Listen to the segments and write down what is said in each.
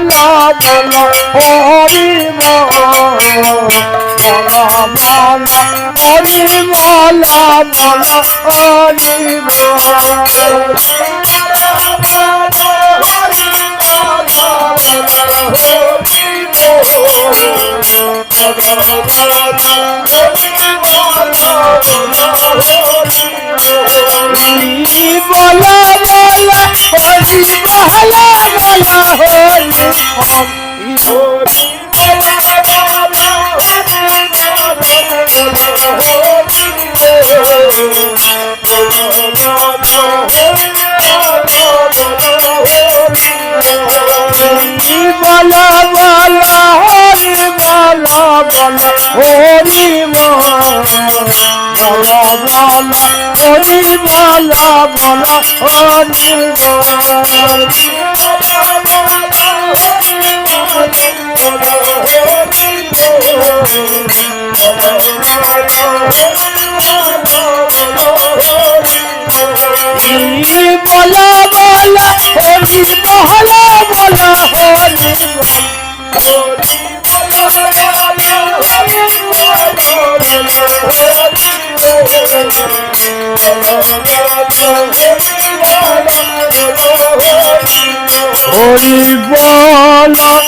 বলা বলা হরি বলা বলা হরি বলা বলা হরি বলা বলা বলা হরি বলা বলা বলা হরি হরি বলা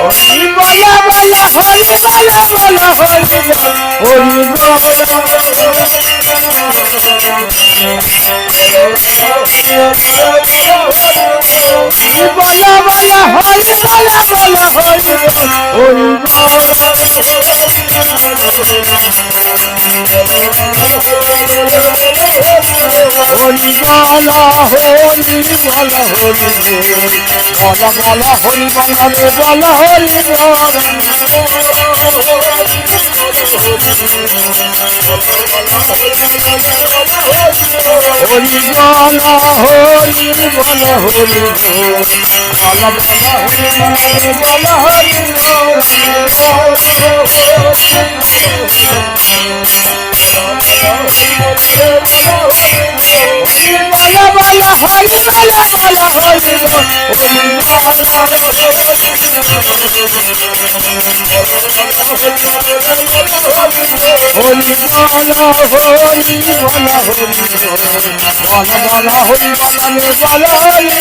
হরি বলা বলা হরি বলা বলা হরি বল হরি হরি বলা বলা হরি বলা হরি বলা হরি বলা বলা হরি বলা রে বলা হরি বলা হরি বলা হরি বলা হরি বলা। হরি বলা হরি বলা বলা। হরি বলা হরি বলা হরি বলা বলা হরি বলা রে বলা হরি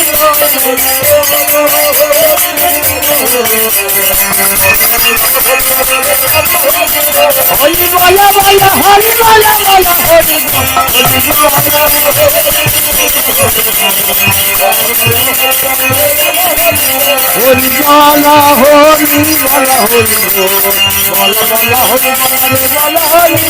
হরি বলা বলা হরি বলা বলা হরি হরি হরি বলা হরি বলা হরি বলা হরি বলা রে বলা হরি